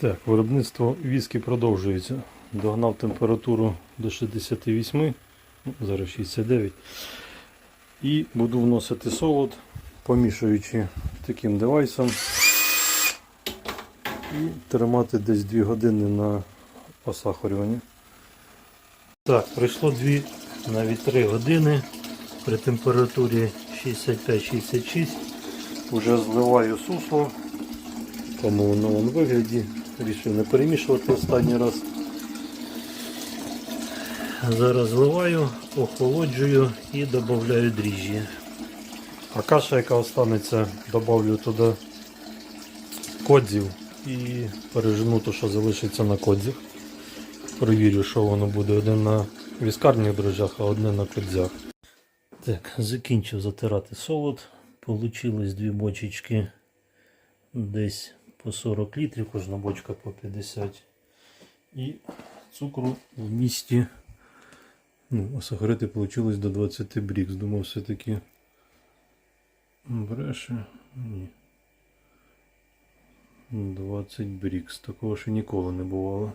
Так, виробництво віскі продовжується. Догнав температуру до 68, ну, зараз 69. І буду вносити солод, помішуючи таким девайсом. І тримати десь 2 години на осахарюванні. Так, пройшло 2, навіть 3 години при температурі 65-66. Уже зливаю сусло в такому воно вигляді. Рішив не перемішувати останній раз. Зараз зливаю, охолоджую і додаю дріжджі. А каша, яка останеться, додаю туди кодзів і пережену те, що залишиться на кодзях. Провірю, що воно буде один на віскарних дрожжах, а одне на кодзях. Так, закінчив затирати солод. Получилось дві бочечки десь по 40 літрів, кожна бочка по 50. І цукру в місті. Ну, а сахарити вийшло до 20 брікс. Думав, все-таки бреше. Ні. 20 брікс. Такого ще ніколи не бувало.